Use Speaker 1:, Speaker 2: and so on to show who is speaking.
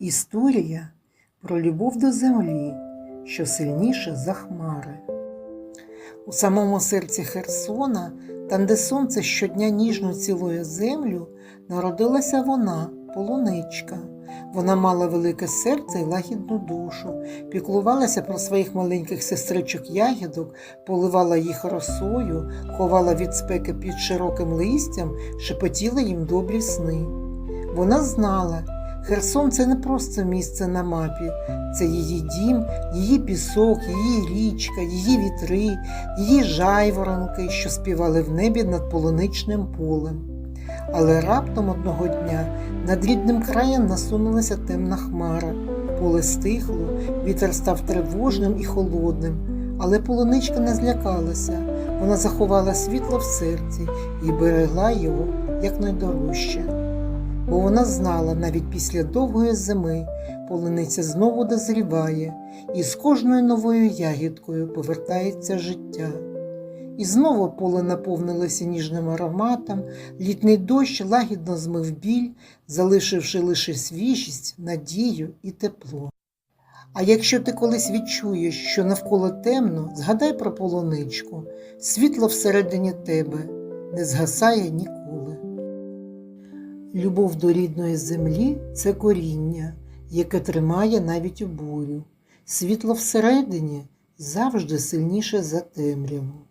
Speaker 1: Історія про любов до землі, що сильніша за хмари. У самому серці Херсона, там, де сонце щодня ніжно цілує землю, народилася вона, полуничка. Вона мала велике серце і лагідну душу, піклувалася про своїх маленьких сестричок ягідок, поливала їх росою, ховала від спеки під широким листям, шепотіла їм добрі сни. Вона знала, Херсон це не просто місце на мапі, це її дім, її пісок, її річка, її вітри, її жайворонки, що співали в небі над полуничним полем. Але раптом одного дня над рідним краєм насунулася темна хмара. Поле стихло, вітер став тривожним і холодним, але полуничка не злякалася. Вона заховала світло в серці і берегла його як найдорожче. Бо вона знала, навіть після довгої зими полуниця знову дозріває, і з кожною новою ягідкою повертається життя. І знову поле наповнилося ніжним ароматом, літній дощ лагідно змив біль, залишивши лише свіжість, надію і тепло. А якщо ти колись відчуєш, що навколо темно, згадай про полуничку, світло всередині тебе не згасає ніколи. Любов до рідної землі це коріння, яке тримає навіть у бурю. Світло всередині завжди сильніше за темряву.